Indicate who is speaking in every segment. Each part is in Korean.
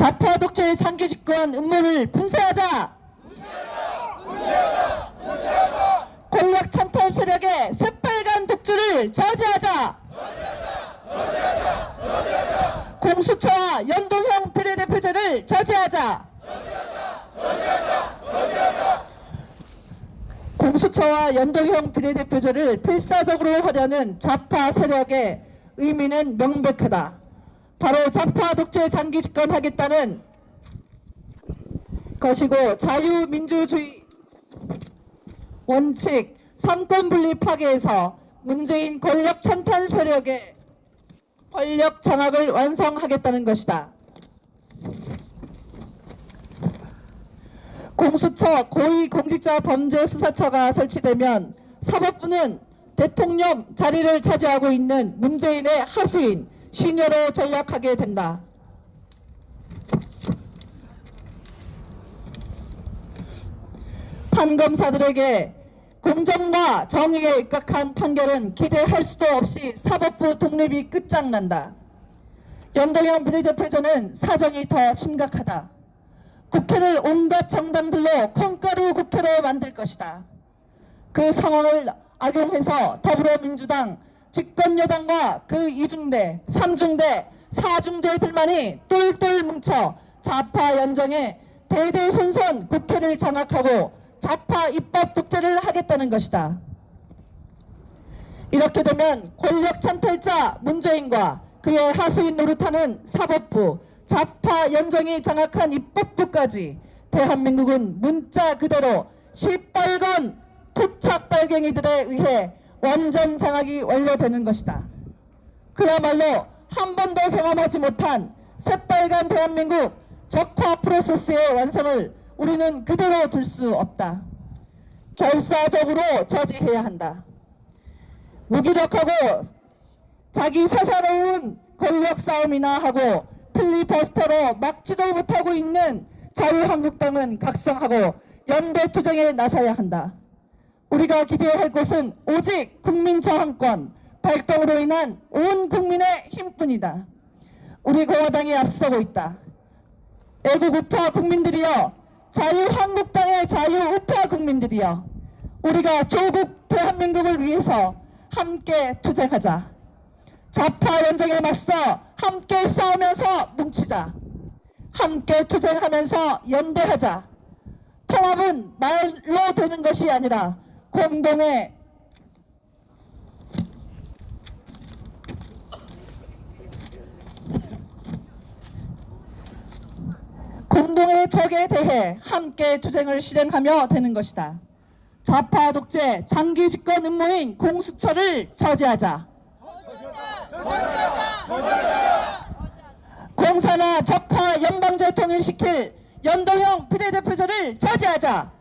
Speaker 1: 좌파 독재의 장기 집권 음모를 분쇄하자. 권력 찬탈 세력의 새빨간 독주를 저지하자. 공수처와 연동형 비례대표제를 저지하자. 공수처와 연동형 비례대표제를 필사적으로 하려는 좌파 세력의 의미는 명백하다. 바로 좌파 독재 장기 집권하겠다는 것이고 자유민주주의 원칙 삼권 분리 파괴에서 문재인 권력 찬탄 세력의 권력 장악을 완성하겠다는 것이다. 공수처 고위공직자범죄수사처가 설치되면 사법부는 대통령 자리를 차지하고 있는 문재인의 하수인 시녀로 전락하게 된다. 판검사들에게 공정과 정의에 입각한 판결은 기대할 수도 없이 사법부 독립이 끝장난다. 연동형 비례대표제는 사정이 더 심각하다. 국회를 온갖 정당들로 콩가루 국회로 만들 것이다. 그 상황을 악용해서 더불어민주당 집권 여당과 그 이중대, 삼중대, 사중대들만이 똘똘 뭉쳐 좌파 연정에 대대손손 국회를 장악하고 좌파 입법 독재를 하겠다는 것이다. 이렇게 되면 권력 찬탈자 문재인과 그의 하수인 노릇하는 사법부, 좌파 연정이 장악한 입법부까지 대한민국은 문자 그대로 시뻘건 토착 빨갱이들에 의해 완전 장악이 완료되는 것이다. 그야말로 한 번도 경험하지 못한 새빨간 대한민국 적화 프로세스의 완성을 우리는 그대로 둘 수 없다. 결사적으로 저지해야 한다. 무기력하고 자기 사사로운 권력 싸움이나 하고 필리버스터로 막지도 못하고 있는 자유한국당은 각성하고 연대 투쟁에 나서야 한다. 우리가 기대할 것은 오직 국민 저항권 발동으로 인한 온 국민의 힘뿐이다. 우리 공화당이 앞서고 있다. 애국 우파 국민들이여 자유한국당의 자유우파 국민들이여 우리가 조국 대한민국을 위해서 함께 투쟁하자. 좌파 연정에 맞서 함께 싸우면서 뭉치자. 함께 투쟁하면서 연대하자. 통합은 말로 되는 것이 아니라 공동의 공동의 적에 대해 함께 투쟁을 실행하며 되는 것이다. 좌파 독재 장기 집권 음모인 공수처를 저지하자. 공사나 적화 연방제 통일시킬 연동형 비례대표제를 저지하자.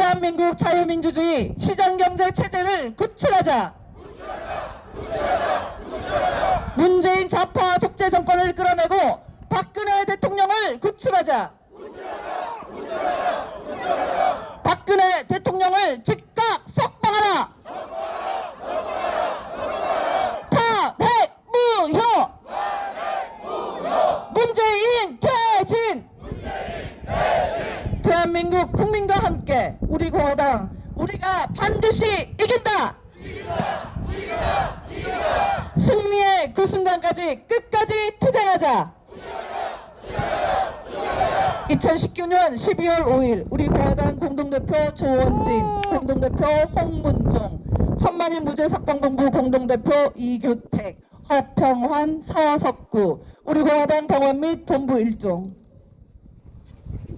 Speaker 1: 대한민국 자유민주주의 시장경제 체제를 구출하자. 문재인 좌파 독재 정권을 끌어내고 박근혜 대통령을 구출하자. 박근혜 대통령을 즉각 석방하라. 탄핵 무효. 문재인 퇴진. 대한민국 국민과 함께 우리 공화당 우리가 반드시 이긴다. 승리의 그 순간까지 끝까지 투쟁하자. 2019년 12월 5일 우리 공화당 공동대표 조원진, 공동대표 홍문종, 천만인 무죄 사건본부 공동대표 이규택, 허평환, 서석구, 우리 공화당 당원 및 본부 일종